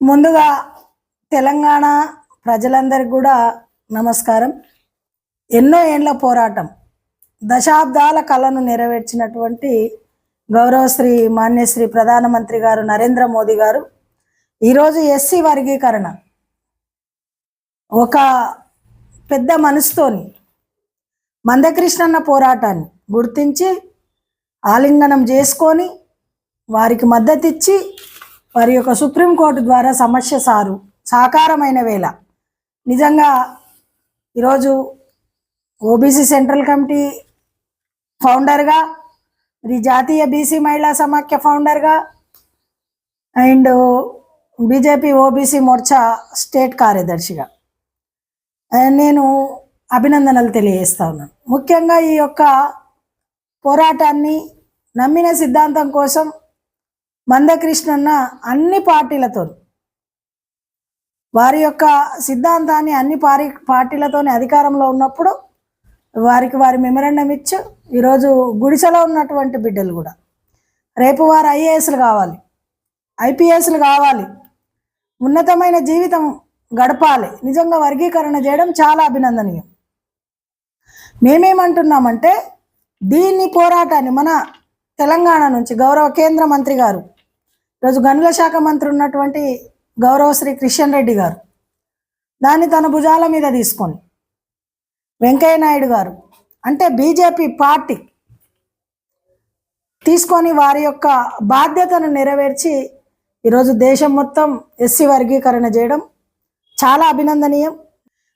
ముందుగా తెలంగాణ ప్రజలందరికీ కూడా నమస్కారం. ఎన్నో ఏండ్ల పోరాటం దశాబ్దాల కళను నెరవేర్చినటువంటి గౌరవశ్రీ మాన్యశ్రీ ప్రధానమంత్రి గారు నరేంద్ర మోదీ గారు ఈరోజు ఎస్సీ వర్గీకరణ. ఒక పెద్ద మనసుతోని మందకృష్ణన్న పోరాటాన్ని గుర్తించి ఆలింగనం చేసుకొని వారికి మద్దతిచ్చి వారి యొక్క సుప్రీంకోర్టు ద్వారా సమస్య సారు సాకారమైన వేళ. నిజంగా ఈరోజు ఓబీసీ సెంట్రల్ కమిటీ ఫౌండర్గా మరి జాతీయ బీసీ మహిళా సమాఖ్య ఫౌండర్గా and BJP OBC Morcha state కార్యదర్శిగా. నేను అభినందనలు తెలియజేస్తా ఉన్నాను. ముఖ్యంగా ఈ యొక్క పోరాటాన్ని నమ్మిన సిద్ధాంతం కోసం మందకృష్ణన్న అన్ని పార్టీలతో వారి యొక్క సిద్ధాంతాన్ని అన్ని పారి పార్టీలతోనే అధికారంలో ఉన్నప్పుడు వారికి వారి మెమరాండం ఇచ్చు ఈరోజు గుడిసెలో ఉన్నటువంటి బిడ్డలు కూడా. రేపు వారు ఐఏఎస్లు కావాలి. ఐపీఎస్లు కావాలి. ఉన్నతమైన జీవితం గడపాలి. నిజంగా వర్గీకరణ చేయడం చాలా అభినందనీయం. మేమేమంటున్నామంటే దీన్ని పోరాటాన్ని మన తెలంగాణ నుంచి గౌరవ కేంద్ర మంత్రి గారు ఈరోజు గనుల శాఖ మంత్రి ఉన్నటువంటి గౌరవ శ్రీ కిషన్ రెడ్డి గారు దాన్ని తన భుజాల మీద తీసుకొని వెంకయ్య నాయుడు గారు అంటే బీజేపీ పార్టీ తీసుకొని వారి యొక్క బాధ్యతను నెరవేర్చి ఈరోజు దేశం మొత్తం ఎస్సీ వర్గీకరణ చేయడం చాలా అభినందనీయం.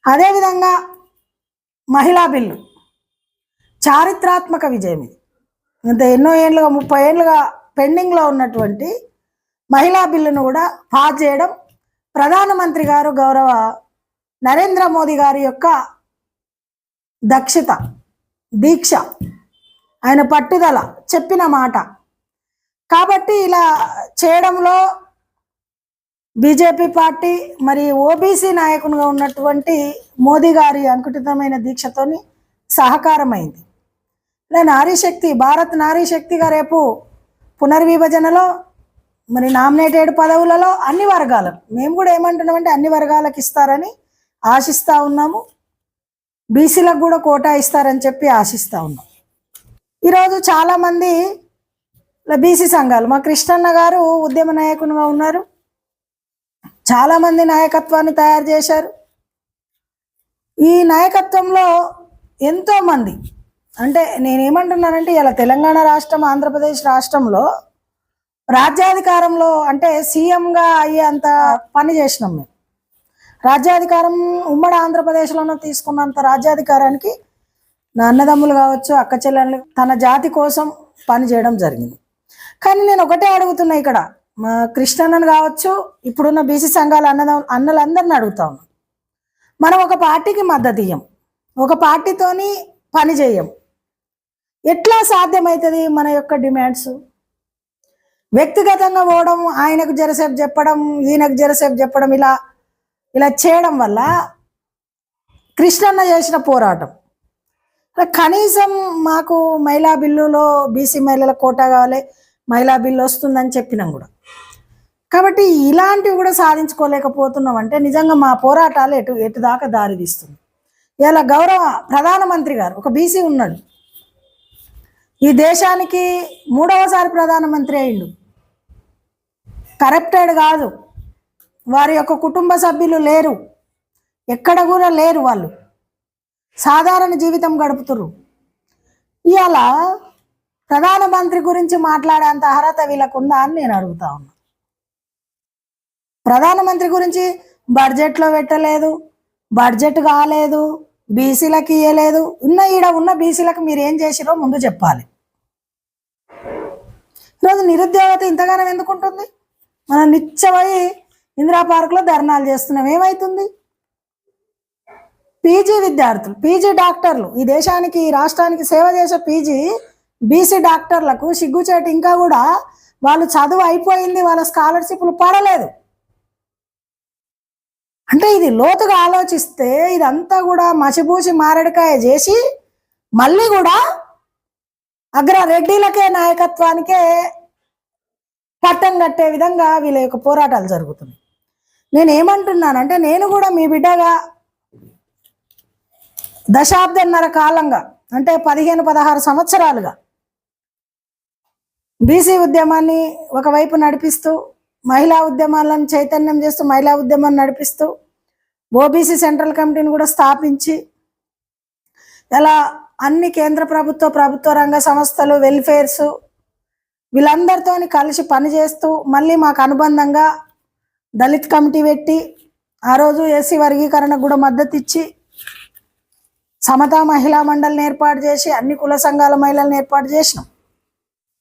అదేవిధంగా మహిళా బిల్లు చారిత్రాత్మక విజయం ఇది. ఇంత ఎన్నో ఏళ్ళుగా ముప్పై ఏళ్ళుగా పెండింగ్లో ఉన్నటువంటి మహిళా బిల్లును కూడా పాస్ చేయడం ప్రధానమంత్రి గారు గౌరవ నరేంద్ర మోదీ గారి యొక్క దక్షత దీక్ష ఆయన పట్టుదల చెప్పిన మాట. కాబట్టి ఇలా చేయడంలో బీజేపీ పార్టీ మరి ఓబీసీ నాయకునిగా ఉన్నటువంటి మోదీ గారి అంకుటితమైన దీక్షతోని సహకారమైంది. ఇలా నారీశక్తి భారత్ నారీ శక్తిగా రేపు పునర్విభజనలో మరి నామినేటెడ్ పదవులలో అన్ని వర్గాలకు మేము కూడా ఏమంటున్నామంటే అన్ని వర్గాలకు ఇస్తారని ఆశిస్తూ ఉన్నాము. బీసీలకు కూడా కోటా ఇస్తారని చెప్పి ఆశిస్తూ ఉన్నాం. ఈరోజు చాలామంది బీసీ సంఘాలు మా కృష్ణన్న గారు ఉద్యమ నాయకునిగా ఉన్నారు. చాలామంది నాయకత్వాన్ని తయారు చేశారు. ఈ నాయకత్వంలో ఎంతోమంది అంటే నేనేమంటున్నానంటే ఇలా తెలంగాణ రాష్ట్రం ఆంధ్రప్రదేశ్ రాష్ట్రంలో రాజ్యాధికారంలో అంటే సీఎంగా అయ్యేంత పని చేసినాం మేము. రాజ్యాధికారం ఉమ్మడి ఆంధ్రప్రదేశ్లోనూ తీసుకున్నంత రాజ్యాధికారానికి నా అన్నదమ్ములు కావచ్చు అక్క చెల్లెళ్ళు తన జాతి కోసం పని చేయడం జరిగింది. కానీ నేను ఒకటే అడుగుతున్నా ఇక్కడ. మా కృష్ణన్నను కావచ్చు ఇప్పుడున్న బీసీ సంఘాల అన్నదం అన్నలందరిని అడుగుతా ఉన్నాం. మనం ఒక పార్టీకి మద్దతు ఇయ్యం. ఒక పార్టీతోని పని చేయం. ఎట్లా సాధ్యమవుతుంది మన యొక్క డిమాండ్స్? వ్యక్తిగతంగా పోవడం ఆయనకు జరసేపు చెప్పడం ఈయనకు జరసేపు చెప్పడం ఇలా ఇలా చేయడం వల్ల కృష్ణన్న చేసిన పోరాటం. కనీసం మాకు మహిళా బిల్లులో బీసీ మహిళల కోటా కావాలి మహిళా బిల్లు వస్తుందని చెప్పినాం కూడా. కాబట్టి ఇలాంటివి కూడా సాధించుకోలేకపోతున్నాం అంటే నిజంగా మా పోరాటాలు ఎటు ఎటు దాకా దారి తీస్తుంది. ఇలా గౌరవ ప్రధానమంత్రి గారు ఒక బీసీ ఉన్నాడు. ఈ దేశానికి మూడవసారి ప్రధానమంత్రి అయిండు. కరప్టెడ్ కాదు. వారి యొక్క కుటుంబ సభ్యులు లేరు. ఎక్కడ కూడా లేరు వాళ్ళు. సాధారణ జీవితం గడుపుతురు ఇవాళ ప్రధానమంత్రి గురించి మాట్లాడేంత అర్హత వీళ్ళకు ఉందా అని నేను అడుగుతా ఉన్నా. ప్రధానమంత్రి గురించి బడ్జెట్లో పెట్టలేదు బడ్జెట్ కాలేదు బీసీలకు ఇయ్యలేదు. ఉన్న ఈడ ఉన్న బీసీలకు మీరు ఏం చేసిరో ముందు చెప్పాలి. ఈరోజు నిరుద్యోగత ఇంతగానం ఎందుకు ఉంటుంది మనం నిత్యమై ఇందిరా పార్క్లో ధర్నాలు చేస్తున్నాం. ఏమవుతుంది పీజీ విద్యార్థులు పీజీ డాక్టర్లు ఈ దేశానికి ఈ రాష్ట్రానికి సేవ చేసే పీజీ బీసీ డాక్టర్లకు సిగ్గుచేటు ఇంకా కూడా వాళ్ళు చదువు అయిపోయింది వాళ్ళ స్కాలర్షిప్లు పడలేదు. అంటే ఇది లోతుగా ఆలోచిస్తే ఇదంతా కూడా మసిబూసి మారడికాయ చేసి మళ్ళీ కూడా అగ్ర రెడ్డిలకే నాయకత్వానికే పట్టం కట్టే విధంగా వీళ్ళ యొక్క పోరాటాలు జరుగుతున్నాయి. నేను ఏమంటున్నానంటే నేను కూడా మీ బిడ్డగా దశాబ్దన్నర కాలంగా అంటే పదిహేను పదహారు సంవత్సరాలుగా బీసీ ఉద్యమాన్ని ఒకవైపు నడిపిస్తూ మహిళా ఉద్యమాలను చైతన్యం చేస్తూ మహిళా ఉద్యమాన్ని నడిపిస్తూ ఓబీసీ సెంట్రల్ కమిటీని కూడా స్థాపించి ఇలా అన్ని కేంద్ర ప్రభుత్వ ప్రభుత్వ రంగ సంస్థలు వెల్ఫేర్స్ వీళ్ళందరితో కలిసి పనిచేస్తూ మళ్ళీ మాకు అనుబంధంగా దళిత్ కమిటీ పెట్టి ఆ రోజు ఎస్సీ వర్గీకరణకు కూడా మద్దతు ఇచ్చి సమతా మహిళా మండలిని ఏర్పాటు చేసి అన్ని కుల సంఘాల మహిళలను ఏర్పాటు చేసినాం.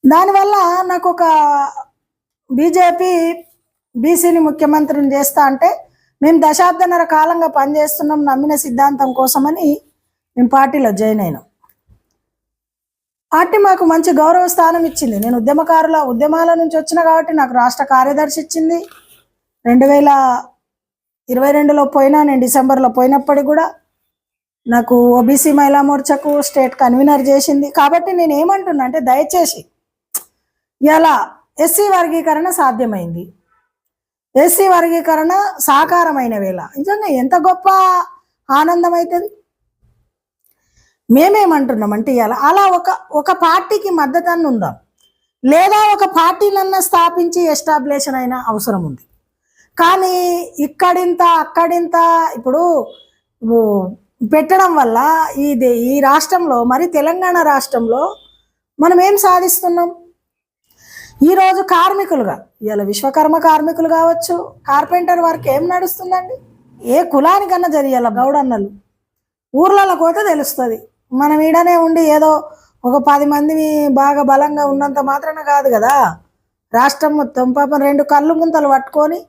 దానివల్ల నాకు ఒక బీజేపీ బీసీని ముఖ్యమంత్రిని చేస్తా అంటే మేము దశాబ్దన్నర కాలంగా పనిచేస్తున్నాం నమ్మిన సిద్ధాంతం కోసమని మేము పార్టీలో జాయిన్ అయినాం. పార్టీ మాకు మంచి గౌరవ స్థానం ఇచ్చింది. నేను ఉద్యమకారుల ఉద్యమాల నుంచి వచ్చిన కాబట్టి నాకు రాష్ట్ర కార్యదర్శి ఇచ్చింది. రెండు వేల ఇరవై రెండులో పోయినా నేను డిసెంబర్లో పోయినప్పటికి కూడా నాకు ఓబీసీ మహిళా మోర్చాకు స్టేట్ కన్వీనర్ చేసింది. కాబట్టి నేను ఏమంటున్నా అంటే దయచేసి ఇలా ఎస్సీ వర్గీకరణ సాధ్యమైంది. ఎస్సీ వర్గీకరణ సాకారమైన వేళ. నిజంగా ఎంత గొప్ప ఆనందం అవుతుంది మేమేమంటున్నామంటే ఇలా అలా ఒక ఒక పార్టీకి మద్దతు అన్న ఉందాం. లేదా ఒక పార్టీనన్నా స్థాపించి ఎస్టాబ్లిషన్ అయిన అవసరం ఉంది. కానీ ఇక్కడింత అక్కడింత ఇప్పుడు పెట్టడం వల్ల ఇది ఈ రాష్ట్రంలో మరి తెలంగాణ రాష్ట్రంలో మనం ఏం సాధిస్తున్నాం? ఈరోజు కార్మికులుగా ఇవాళ విశ్వకర్మ కార్మికులు కావచ్చు కార్పెంటర్ వర్క్ ఏం నడుస్తుందండి? ఏ కులానికన్నా జరిగేలా గౌడన్నలు? ఊర్లలో కోత తెలుస్తుంది. మనం ఈడనే ఉండి ఏదో ఒక పది మంది బాగా బలంగా ఉన్నంత మాత్రాన కాదు కదా. రాష్ట్రం మొత్తం పాపం రెండు కళ్ళు ముంతలు పట్టుకొని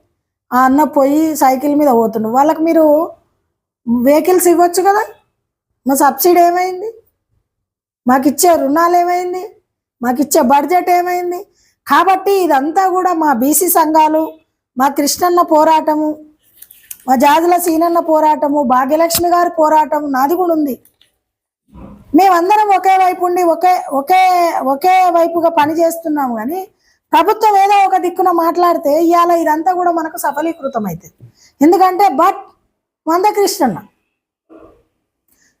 ఆ అన్న పోయి సైకిల్ మీద పోతుండు. వాళ్ళకి మీరు వెహికల్స్ ఇవ్వచ్చు కదా? మా సబ్సిడీ ఏమైంది? మాకు ఇచ్చే రుణాలు ఏమైంది? మాకు ఇచ్చే బడ్జెట్ ఏమైంది? కాబట్టి ఇదంతా కూడా మా బీసీ సంఘాలు మా కృష్ణన్న పోరాటము మా జాజుల సీనన్న పోరాటము భాగ్యలక్ష్మి గారి పోరాటం నాది కూడా ఉంది. మేమందరం ఒకే వైపు ఉండి ఒకే ఒకే ఒకే వైపుగా పని చేస్తున్నాము కానీ ప్రభుత్వం ఏదో ఒక దిక్కున మాట్లాడితే ఇవాళ ఇదంతా కూడా మనకు సఫలీకృతం అవుతుంది ఎందుకంటే బట్ మందకృష్ణన్న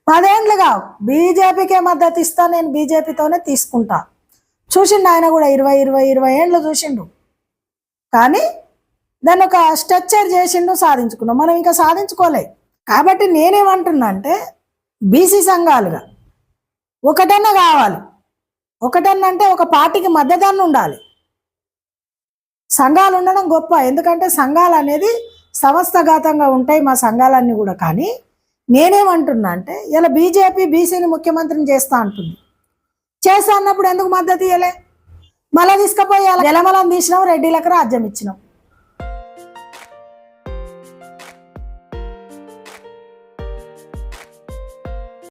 పదేండ్లుగా బీజేపీకే మద్దతు ఇస్తా నేను బీజేపీతోనే తీసుకుంటా. చూసిండు ఆయన కూడా ఇరవై ఇరవై ఇరవై ఏండ్లు చూసిండు. కానీ దాన్ని ఒక స్ట్రక్చర్ చేసిండు సాధించుకున్నాం. మనం ఇంకా సాధించుకోలే. కాబట్టి నేనేమంటున్నా అంటే బీసీ సంఘాలుగా ఒకటన్న కావాలి. ఒకటన్న అంటే ఒక పార్టీకి మద్దతన్న ఉండాలి. సంఘాలు ఉండడం గొప్ప. ఎందుకంటే సంఘాలు అనేది సమస్తఘాతంగా ఉంటాయి మా సంఘాలన్నీ కూడా. కానీ నేనేమంటున్నా అంటే ఇలా బీజేపీ బీసీని ముఖ్యమంత్రిని చేస్తా అంటుంది. చేస్తా అన్నప్పుడు ఎందుకు మద్దతు ఇవ్వలే మళ్ళీ తీసుకుపోయి వెలమలం తీసినాం రెడ్డిలకు రాజ్యం ఇచ్చినాం.